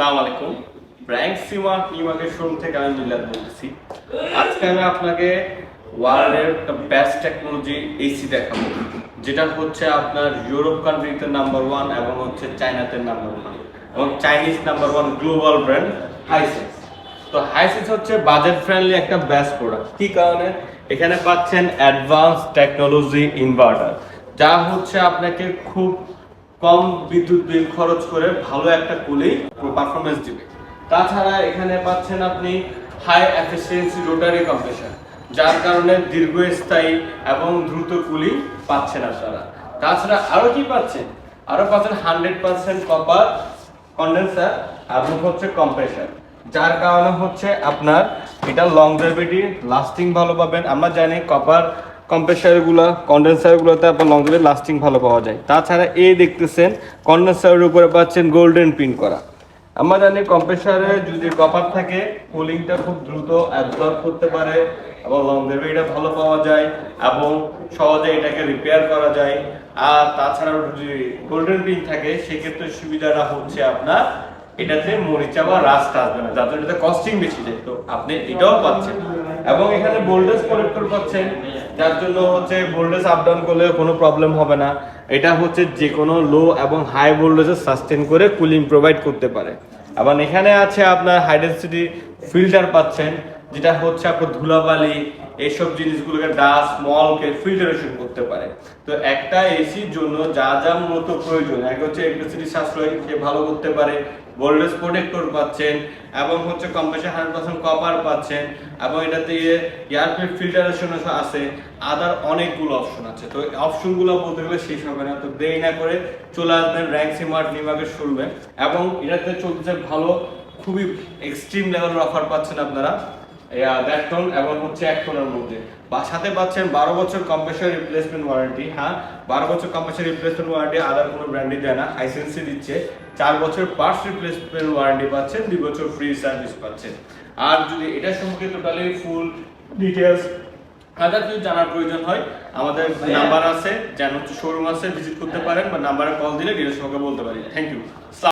সালাম আলাইকুম। ব্র্যাঙ্ক সিমা নিউমার্কের শোরুম থেকে আমি মিলাদ বলতেছি। আজকে আমি আপনাকে ওয়ার্ল্ডের একটা বেস্ট টেকনোলজি এসি দেখাবো, যেটা হচ্ছে আপনার ইউরোপ কান্ট্রিতে নাম্বার ওয়ান এবং হচ্ছে চায়নাতে নাম্বার ওয়ান এবং Chinese number one global brand Hisense তো হাইসেন্স হচ্ছে বাজেট ফ্রেন্ডলি একটা বেস্ট প্রোডাক্ট কি কারণে? এখানে পাচ্ছেন অ্যাডভান্স টেকনোলজি ইনভার্টার যা হচ্ছে আপনাকে খুব কম বিদ্যুৎ বিল খরচ করে ভালো একটা কুলিং পারফরমেন্স দিবে। তাছাড়া এখানে পাচ্ছেন আপনি হাই এফিসিয়েন্সি রোটারি কম্প্রেশন যার কারণে দীর্ঘস্থায়ী এবং দ্রুত কুলিং পাচ্ছেন আপনারা। তাছাড়া আরও কি পাচ্ছেন? আরও পাচ্ছেন হান্ড্রেড পার্সেন্ট কপার কন্ডেন্সার এবং হচ্ছে কম্প্রেশন যার কারণে হচ্ছে আপনার এটা লং লংজেভিটি লাস্টিং ভালো পাবেন। আমরা জানি কপার কম্প্রেসারগুলো কন্ডেন্সারগুলোতে আপনার লংজেভিটি লাস্টিং ভালো পাওয়া যায়। তাছাড়া এই দেখতেছেন কন্ডেন্সারের উপরে পাচ্ছেন গোল্ডেন প্রিন্ট করা। আমরা জানি কম্প্রেসারে যদি কপার থাকে কুলিংটা খুব দ্রুত অ্যাবজর্ব করতে পারে, এবং লংজেভিটিটা ভালো পাওয়া যায়, এবং সহজে এটাকে রিপেয়ার করা যায়। আর তাছাড়াও যদি গোল্ডেন প্রিন্ট থাকে, সেক্ষেত্রে সুবিধাটা হচ্ছে আপনার, এটাতে মরিচা বা রাস্তা আসবে না জন্য এটাতে কস্টিং বেশি যায়। তো আপনি এটাও পাচ্ছেন। এবং এখানে ভোল্টেজ কানেক্টর পাচ্ছেন। যার জন্য হচ্ছে ভোল্টেজ আপ ডাউন করলে কোনো প্রবলেম হবে না। এটা হচ্ছে যে কোনো লো এবং হাই ভোল্টেজে সাস্টেন করে কুলিং প্রোভাইড করতে পারে। এবং এখানে আছে আপনার হাই ডেন্সিটি ফিল্টার পাচ্ছেন, যেটা হচ্ছে আপনার ধুলাবালি, এইসব জিনিসগুলোকে ডাস্ট মলকে ফিল্টারেশন করতে পারে। তো একটা এসির জন্য যা যা মূলত প্রয়োজন, এক হচ্ছে ইলেকট্রিসিটি সাশ্রয়, সে ভালো করতে পারে ভোল্টেজ প্রোটেক্টর পাচ্ছেন, এবং হচ্ছে কম্প্রেসার হান্ড্রেড পার্সেন্ট কপার পাচ্ছেন, এবং এটা এটাতে এয়ার ফিল্টারেশন আছে আদার অনেকগুলো অপশন আছে। তো অপশনগুলো বলতে গেলে শেষ হবে না, তো দেরি না করে চলে আসবেন র্যাঙ্ক সিমার্ট নিমাগের শুনবেন, এবং এটাতে চলতেছে ভালো খুবই এক্সট্রিম লেভেলের অফার পাচ্ছেন আপনারা। দেড় টন এবং হচ্ছে এক টনের মধ্যে। বা সাথে পাচ্ছেন বারো বছর রিপ্লেসমেন্ট ওয়ারেন্টি হ্যাঁ? বারো বছর রিপ্লেসমেন্ট ওয়ারেন্টি আদার কোনো ব্র্যান্ডই দেয় না। হাইসেন্সি দিচ্ছে। চার বছর পার্টস রিপ্লেসমেন্ট ওয়ারেন্টি পাচ্ছেন, দুই বছর ফ্রি সার্ভিস পাচ্ছেন। আর যদি এটা সম্পর্কে টোটালি ফুল ডিটেলস আদার যদি জানার প্রয়োজন হয়, আমাদের নাম্বার আছে যেন হচ্ছে শোরুম আছে ভিজিট করতে পারেন বা নাম্বারে কল দিলে ডিটেলস বলতে পারি। Thank you